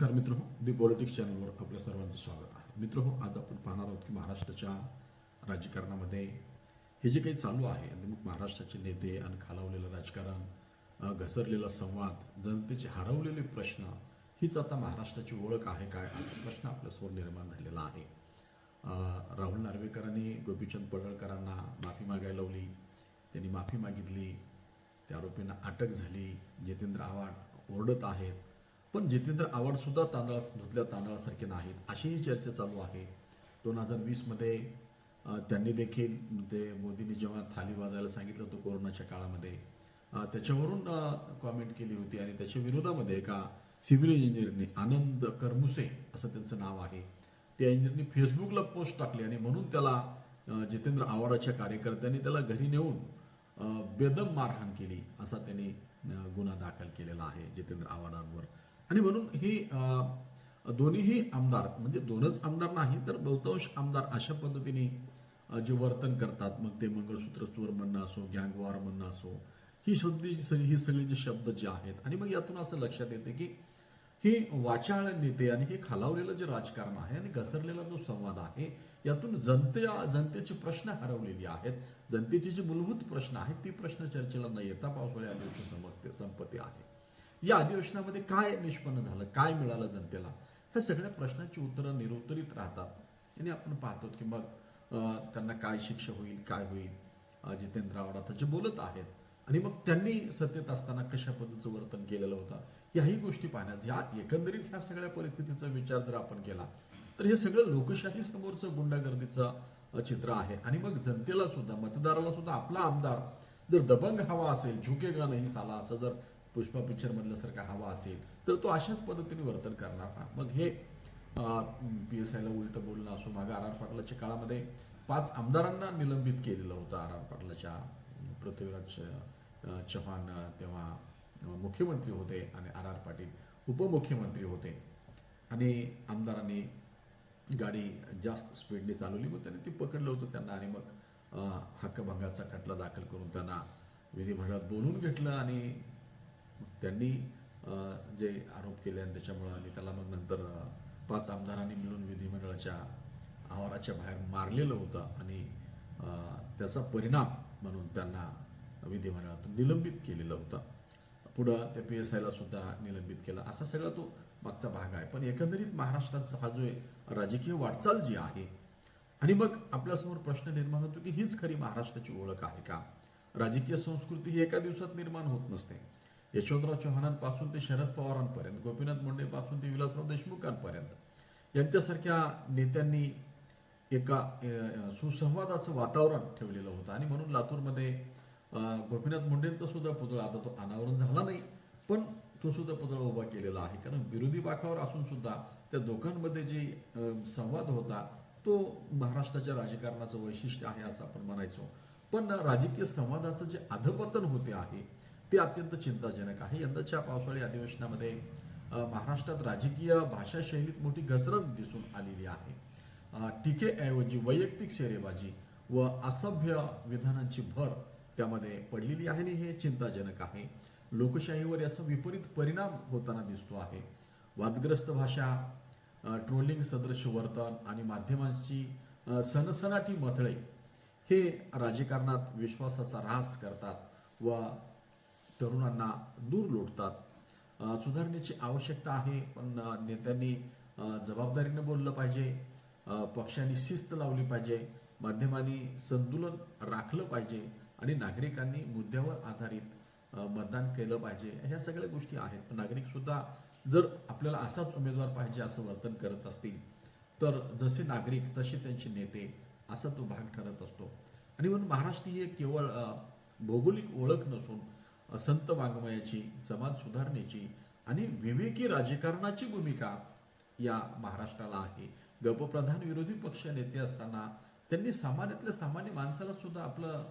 नमस्कार मित्र हो दी पॉलिटिक्स चॅनलवर आपल्या सर्वांचं स्वागत आहे. मित्र हो आज आपण पाहणार आहोत की महाराष्ट्राच्या राजकारणामध्ये हे जे काही चालू आहे मग महाराष्ट्राचे नेते आणि खालावलेलं राजकारण घसरलेला संवाद जनतेचे हरवलेले प्रश्न हीच आता महाराष्ट्राची ओळख आहे काय असा प्रश्न आपल्यासमोर निर्माण झालेला आहे. राहुल नार्वेकरांनी गोपीचंद पडळकरांना माफी मागायला लावली त्यांनी माफी मागितली त्या आरोपींना अटक झाली जितेंद्र आव्हाड ओरडत आहेत पण जितेंद्र आव्हाडसुद्धा तांदळा धुतल्या तांदळासारखे नाहीत अशीही चर्चा चालू आहे. दोन हजार वीसमध्ये त्यांनी देखील ते मोदींनी जेव्हा थाली वाजायला सांगितलं होतं कोरोनाच्या काळामध्ये त्याच्यावरून कॉमेंट केली होती आणि त्याच्या विरोधामध्ये एका सिव्हिल इंजिनियरने आनंद करमुसे असं त्यांचं नाव आहे त्या इंजिनियरनी फेसबुकला पोस्ट टाकली आणि म्हणून त्याला जितेंद्र आव्हाडाच्या कार्यकर्त्यांनी त्याला घरी नेऊन बेदम मारहाण केली असा त्यांनी गुन्हा दाखल केलेला आहे जितेंद्र आव्हाडांवर आणि म्हणून ही दोन्हीही आमदार म्हणजे दोनच आमदार नाही तर बहुतांश आमदार अशा पद्धतीने जे वर्तन करतात मग ते मंगळसूत्र चोर म्हणणं असो गँगवार म्हणणं असो ही शब्द ही सगळी जे शब्द जे आहेत आणि मग यातून असं लक्षात येते की ही वाचाळ नेते आणि हे खालावलेलं जे राजकारण आहे आणि घसरलेला जो संवाद आहे यातून जनते जनतेचे प्रश्न हरवलेले आहेत. जनतेचे जे मूलभूत प्रश्न आहेत ती प्रश्न चर्चेला न येता पावसाळ्या दिवशी समजते संपत्ती आहे. या अधिवेशनामध्ये काय निष्पन्न झालं? काय मिळालं जनतेला? ह्या सगळ्या प्रश्नाची उत्तरं निरुत्तरित राहतात. आणि आपण पाहतो की मग त्यांना काय शिक्षा होईल काय होईल? जितेंद्र आव्हाड जे बोलत आहेत. आणि मग त्यांनी सत्तेत असताना कशा पद्धतीचं वर्तन केलेलं होतं? याही गोष्टी पाहण्यात ह्या एकंदरीत ह्या सगळ्या परिस्थितीचा विचार जर आपण केला तर हे सगळं लोकशाही समोरचं गुंडागर्दीचं चित्र आहे. आणि मग जनतेला सुद्धा मतदाराला सुद्धा आपला आमदार जर दबंग हवा असेल झुकेगा नाही साला असं जर पुष्पा पिक्चर मधल्यासारखा हवा असेल तर तो अशाच पद्धतीने वर्तन करणार ना. मग हे पी एस आयला उलट बोलणं असो मागं आर आर पाटलाच्या काळामध्ये पाच आमदारांना निलंबित केलेलं होतं आर आर पाटलाच्या पृथ्वीराज चव्हाण तेव्हा मुख्यमंत्री होते आणि आर आर पाटील उपमुख्यमंत्री होते. आणि आमदारांनी गाडी जास्त स्पीडने चालवली मग त्यांनी ती पकडलं होतं त्यांना आणि मग हक्कभंगाचा खटला दाखल करून त्यांना विधिमंडळात बोलून घेतलं आणि त्यांनी जे आरोप केले आणि त्याच्यामुळं आणि त्याला मग नंतर पाच आमदारांनी मिळून विधिमंडळाच्या आवाराच्या बाहेर मारलेलं होतं आणि त्याचा परिणाम म्हणून त्यांना विधिमंडळातून निलंबित केलेलं होतं. पुढं त्या पी एस आयला सुद्धा निलंबित केलं. असा सगळा तो मागचा भाग आहे. पण एकंदरीत महाराष्ट्राचा हा जो आहे राजकीय वाटचाल जी आहे आणि मग आपल्यासमोर प्रश्न निर्माण होतो की हीच खरी महाराष्ट्राची ओळख आहे का? राजकीय संस्कृती ही एका दिवसात निर्माण होत नसते. यशवंतराव चव्हाणांपासून ते शरद पवारांपर्यंत गोपीनाथ मुंडेपासून ते विलासराव देशमुखांपर्यंत यांच्यासारख्या नेत्यांनी एका सुसंवादाचं वातावरण ठेवलेलं होतं. आणि म्हणून लातूरमध्ये गोपीनाथ मुंडेंचा सुद्धा पुतळा आता तो अनावरण झाला नाही पण तो सुद्धा पुतळा उभा केलेला आहे. कारण विरोधी बाकावर असून सुद्धा त्या दोघांमध्ये जे संवाद होता तो महाराष्ट्राच्या राजकारणाचं वैशिष्ट्य आहे असं आपण म्हणायचो. पण राजकीय संवादाचं जे अधपतन होते आहे ते अत्यंत चिंताजनक आहे. यंदाच्या पावसाळी अधिवेशनामध्ये महाराष्ट्रात राजकीय भाषा शैलीत मोठी घसरण दिसून आलेली आहे. टीकेऐवजी वैयक्तिक शेरेबाजी व असभ्य विधानांची भर त्यामध्ये पडलेली आहे आणि हे चिंताजनक आहे. लोकशाहीवर याचा विपरीत परिणाम होताना दिसतो आहे. वादग्रस्त भाषा ट्रोलिंग सदृश वर्तन आणि माध्यमांची सनसनाटी मथळे हे राजकारणात विश्वासाचा ऱ्हास करतात व तरुणांना दूर लोटतात. सुधारणेची आवश्यकता आहे पण नेत्यांनी जबाबदारीने बोललं पाहिजे. पक्षांनी शिस्त लावली पाहिजे. माध्यमांनी संतुलन राखलं पाहिजे आणि नागरिकांनी मुद्द्यावर आधारित मतदान केलं पाहिजे. ह्या सगळ्या गोष्टी आहेत. पण नागरिकसुद्धा जर आपल्याला असाच उमेदवार पाहिजे असं वर्तन करत असतील तर जसे नागरिक तसे त्यांचे नेते असा तो भाग ठरत असतो. आणि म्हणून महाराष्ट्र ही एक केवळ भौगोलिक ओळख नसून संत वाङ्मयाची समाज सुधारणेची आणि विवेकी राजकारणाची भूमिका या महाराष्ट्राला आहे. गपप्रधान विरोधी पक्ष नेते असताना त्यांनी सामान्यातल्या सामान्य माणसाला सुद्धा आपलं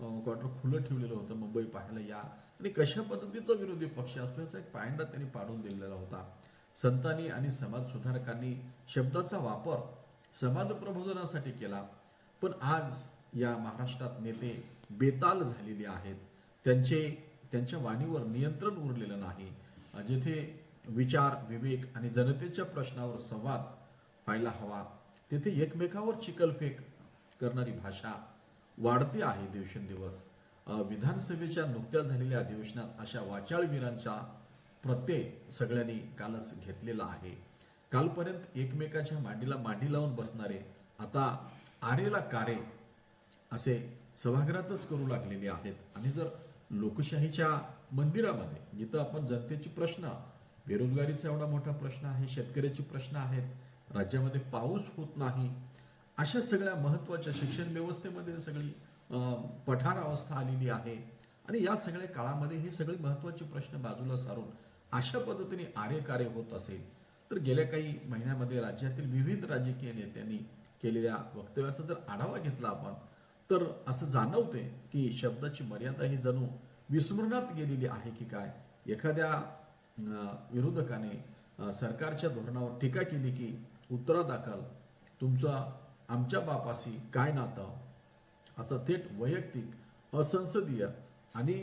क्वार्टर खुलं ठेवलेलं होतं मुंबई पाहायला या. आणि कशा पद्धतीचा विरोधी पक्ष असतो याचा एक पायंडा त्यांनी पाडून दिलेला होता. संतांनी आणि समाज सुधारकांनी शब्दाचा वापर समाज प्रबोधनासाठी केला. पण आज या महाराष्ट्रात नेते बेताल झालेले आहेत. त्यांचे त्यांच्या वाणीवर नियंत्रण उरलेलं नाही. जेथे विचार विवेक आणि जनतेच्या प्रश्नावर संवाद व्हायला हवा तेथे एकमेकावर चिकलफेक करणारी भाषा वाढती आहे दिवसेंदिवस. विधानसभेच्या नुकत्याच झालेल्या अधिवेशनात अशा वाचाळवीरांचा प्रत्यय सगळ्यांनी कालच घेतलेला आहे. कालपर्यंत एकमेकाच्या मांडीला मांडी लावून बसणारे आता आरेला कारे असे सभागृहातच करू लागलेले आहेत. आणि जर लोकशाहीच्या मंदिरामध्ये जिथं आपण जनतेचे प्रश्न बेरोजगारीचा एवढा मोठा प्रश्न आहे शेतकऱ्याचे प्रश्न आहेत राज्यामध्ये पाऊस होत नाही अशा सगळ्या महत्त्वाच्या शिक्षण व्यवस्थेमध्ये सगळी पठार अवस्था आलेली आहे. आणि या सगळ्या काळामध्ये हे सगळे महत्त्वाचे प्रश्न बाजूला सारून अशा पद्धतीने आर्यकार्य होत असेल तर गेल्या काही महिन्यामध्ये राज्यातील विविध राजकीय नेत्यांनी केलेल्या वक्तव्याचा जर आढावा घेतला आपण तर असं जाणवते की शब्दाची मर्यादा ही जणू विस्मरणात गेलेली आहे की काय? एखाद्या विरोधकाने सरकारच्या धोरणावर टीका केली की उत्तरादाखल तुमचा आमच्या बापाशी काय नातं? असं थेट वैयक्तिक असंसदीय आणि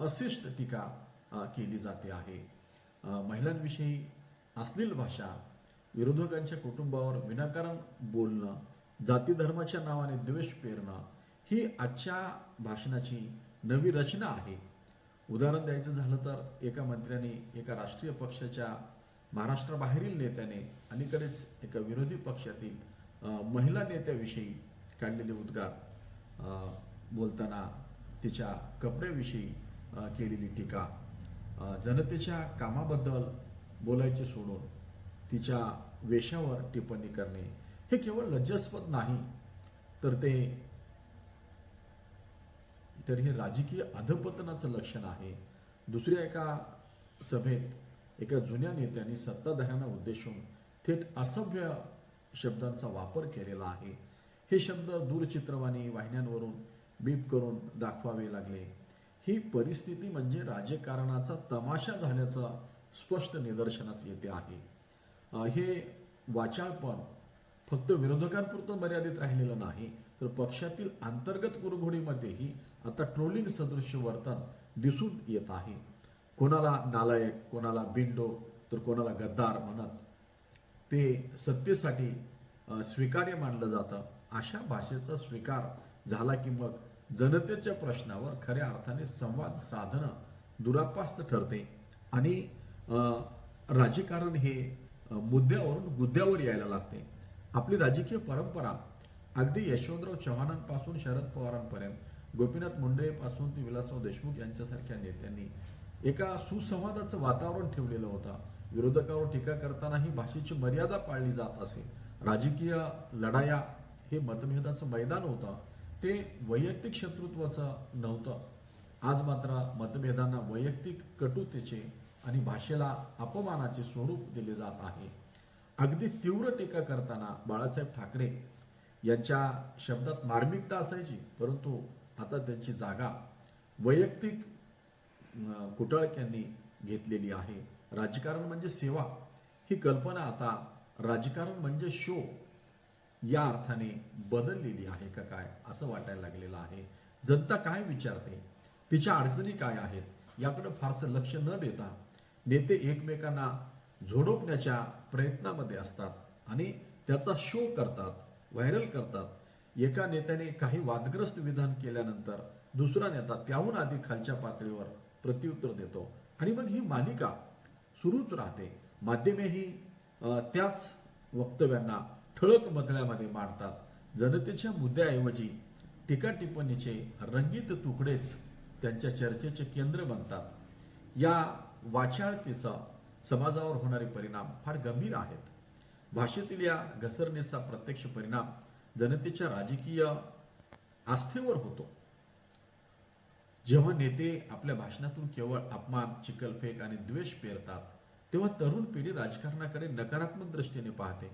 अशिष्ट टीका केली जाते आहे. महिलांविषयी असलेली भाषा विरोधकांच्या कुटुंबावर विनाकारण बोलणं जाती धर्माच्या नावाने द्वेष पेरणं ही आजच्या भाषणाची नवी रचना आहे. उदाहरण द्यायचं झालं तर एका मंत्र्याने एका राष्ट्रीय पक्षाच्या महाराष्ट्राबाहेरील नेत्याने अलीकडेच एका विरोधी पक्षातील महिला नेत्याविषयी काढलेले उद्गार बोलताना तिच्या कपड्याविषयी केलेली टीका. जनतेच्या कामाबद्दल बोलायचे सोडून तिच्या वेशावर टिप्पणी करणे हे केवळ लज्जास्पद नाही तर ते तर हे राजकीय अधपतनाचं लक्षण आहे. दुसऱ्या एका सभेत एका जुन्या नेत्यांनी सत्ताधाऱ्यांना उद्देशून थेट असभ्य शब्दांचा वापर केलेला आहे. हे शब्द दूरचित्रवाणी वाहिन्यांवरून बीप करून दाखवावे लागले. ही परिस्थिती म्हणजे राजकारणाचा तमाशा झाल्याचं स्पष्ट निदर्शनास येते आहे. हे वाचाळपण फक्त विरोधकांपुरतं मर्यादित राहिलेलं नाही तर पक्षातील अंतर्गत कुरघोडीमध्येही आता ट्रोलिंग सदृश्य वर्तन दिसून येत आहे. कोणाला नालायक कोणाला बिंडो तर कोणाला गद्दार म्हणत ते सत्तेसाठी स्वीकार्य मानलं जातं. अशा भाषेचा स्वीकार झाला की मग जनतेच्या प्रश्नावर खऱ्या अर्थाने संवाद साधणं दुरापास्त ठरते. आणि राजकारण हे मुद्द्यावरून गुद्द्यावर यायला लागते. आपली राजकीय परंपरा अगदी यशवंतराव चव्हाणांपासून शरद पवारांपर्यंत गोपीनाथ मुंडेपासून ते विलासराव देशमुख यांच्यासारख्या नेत्यांनी एका सुसंवादाचं वातावरण ठेवलेलं होतं. विरोधकावर टीका करतानाही भाषेची मर्यादा पाळली जात असे. राजकीय लढाया हे मतभेदाचं मैदान होतं. ते वैयक्तिक शत्रुत्वाचं नव्हतं. आज मात्र मतभेदांना वैयक्तिक कटुतेचे आणि भाषेला अपमानाचे स्वरूप दिले जात आहे. अगदी तीव्र टीका करताना बाळासाहेब ठाकरे यांच्या शब्दात मार्मिकता असायची परंतु आता त्यांची जागा वैयक्तिक कुटाळक्यांनी घेतलेली आहे. राजकारण म्हणजे सेवा. ही कल्पना आता राजकारण म्हणजे शो या अर्थाने बदललेली आहे का काय असं वाटायला लागलेलं आहे. जनता काय विचारते? तिच्या अडचणी काय आहेत? याकडे फारसं लक्ष न देता नेते एकमेकांना झोडपण्याच्या प्रयत्नामध्ये असतात आणि त्याचा शो करतात व्हायरल करतात. एका नेत्याने काही वादग्रस्त विधान केल्यानंतर दुसरा नेता त्याहून अधिक खालच्या पातळीवर प्रत्युत्तर देतो. आणि मग ही मालिका सुरूच राहते. माध्यमेही त्याच वक्तव्यांना ठळक मथळ्यामध्ये मांडतात. जनतेच्या मुद्द्याऐवजी टीका टिप्पणीचे रंगीत तुकडेच त्यांच्या चर्चेचे केंद्र बनतात. या वाचाळतेचा समाजावर होणारे परिणाम फार गंभीर आहेत. भाषेतील या घसरणीचा प्रत्यक्ष परिणाम जनतेच्या राजकीय आस्थेवर होतो. जेव्हा नेते आपल्या भाषणातून केवळ अपमान चिकलफेक आणि द्वेष पेरतात तेव्हा तरुण पिढी राजकारणाकडे नकारात्मक दृष्टीने पाहते.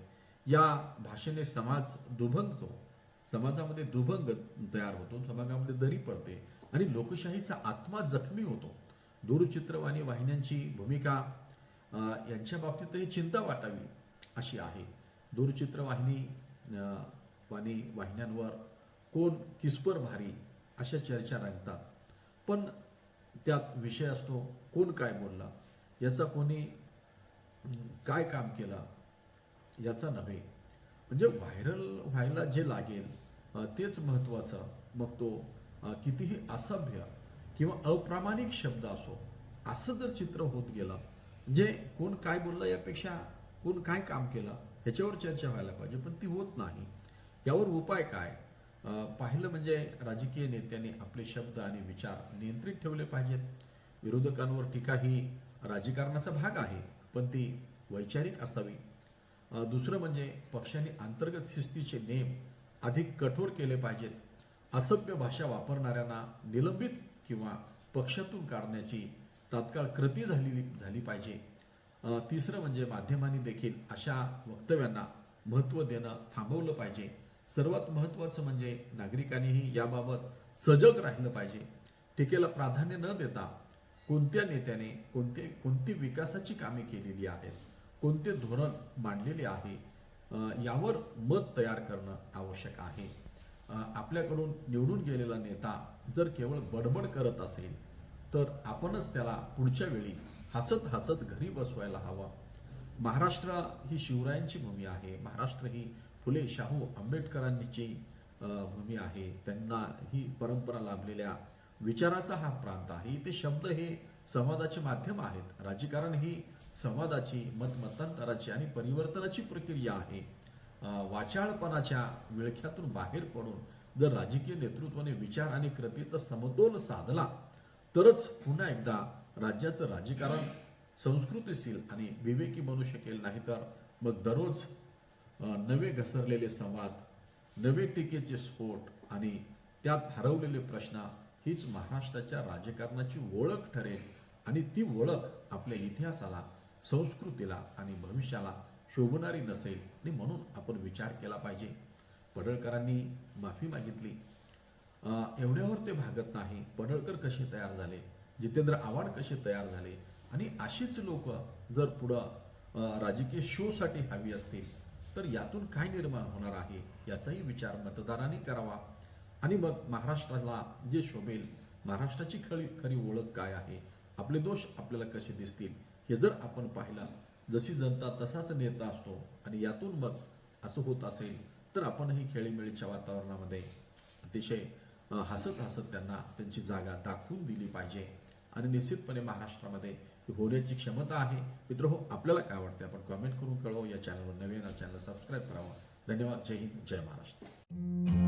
या भाषेने समाज दुभंगतो. समाजामध्ये दुभंग तयार होतो. समाजामध्ये दरी पडते आणि लोकशाहीचा आत्मा जखमी होतो. दूरचित्रवाणी वाहिन्यांची भूमिका यांच्या बाबतीतही चिंता वाटावी अशी आहे. दूरचित्रवाहिनी वाणी वाहिन्यांवर कोण किसपर भारी अशा चर्चा रंगतात. पण त्यात विषय असतो कोण काय बोलला याचा कोणी काय काम केलं याचा नव्हे. म्हणजे व्हायरल व्हायला जे लागेल तेच महत्त्वाचं. मग तो कितीही असभ्य किंवा अप्रामाणिक शब्द असो असं जर चित्र होत गेलं जे कोण काय बोललं यापेक्षा कोण काय काम केलं ह्याच्यावर चर्चा व्हायला पाहिजे. पण ती होत नाही. यावर उपाय काय? पाहिलं म्हणजे राजकीय नेत्यांनी आपले शब्द आणि विचार नियंत्रित ठेवले पाहिजेत. विरोधकांवर टीका ही राजकारणाचा भाग आहे पण ती वैचारिक असावी. दुसरं म्हणजे पक्षाने अंतर्गत शिस्तीचे नेम अधिक कठोर केले पाहिजेत. असभ्य भाषा वापरणाऱ्यांना निलंबित किंवा पक्षातून काढण्याची तात्काळ कृती झालेली झाली पाहिजे. तिसरं म्हणजे माध्यमांनी देखील अशा वक्तव्यांना महत्त्व देणं थांबवलं पाहिजे. सर्वात महत्त्वाचं म्हणजे नागरिकांनीही याबाबत सजग राहिलं पाहिजे. टीकेला प्राधान्य न देता कोणत्या नेत्याने कोणते कोणती विकासाची कामे केलेली आहेत कोणते धोरण मांडलेले आहे यावर मत तयार करणं आवश्यक आहे. आपल्याकडून निवडून गेलेला नेता जर केवळ बडबड करत असेल तर आपणच त्याला पुढच्या वेळी हसत हसत घरी बसवायला हवा. महाराष्ट्र ही शिवरायांची भूमी आहे. महाराष्ट्र ही फुले शाहू आंबेडकरांची भूमी आहे. त्यांना ही परंपरा लाभलेल्या विचाराचा हा प्रांत आहे. इथे शब्द हे संवादाचे माध्यम आहेत. राजकारण ही संवादाची मत मतांतराची आणि परिवर्तनाची प्रक्रिया आहे. वाचाळपणाच्या विळख्यातून बाहेर पडून जर राजकीय नेतृत्वाने विचार आणि कृतीचा समतोल साधला तरच पुन्हा एकदा राज्याचं राजकारण संस्कृतीशील आणि विवेकी बनू शकेल नाहीतर मग दररोज नवे घसरलेले संवाद नवे टीकेचे स्फोट आणि त्यात हरवलेले प्रश्न हीच महाराष्ट्राच्या राजकारणाची ओळख ठरेल आणि ती ओळख आपल्या इतिहासाला संस्कृतीला आणि भविष्याला शोभणारी नसेल आणि म्हणून आपण विचार केला पाहिजे. पडळकरांनी माफी मागितली. एवढ्यावर ते भागत नाही. पडळकर कसे तयार झाले? जितेंद्र आव्हाड कसे तयार झाले? आणि अशीच लोक जर पुढं राजकीय शोसाठी हवी असतील तर यातून काय निर्माण होणार आहे? याचाही विचार मतदारांनी करावा. आणि मग महाराष्ट्राला जे शोभेल महाराष्ट्राची खरी खरी ओळख काय आहे? आपले दोष आपल्याला कसे दिसतील? हे जर आपण पाहिलं जशी जनता तसाच नेता असतो आणि यातून मग असं होत असेल तर आपणही खेळीमेळीच्या वातावरणामध्ये अतिशय हसत हसत त्यांना त्यांची जागा दाखवून दिली पाहिजे. आणि निश्चितपणे महाराष्ट्रामध्ये होण्याची क्षमता आहे. मित्र हो आपल्याला काय वाटते आपण कमेंट करून कळवू. या चॅनलवर नवीन चॅनल सबस्क्राईब करावं. धन्यवाद. जय हिंद. जय महाराष्ट्र.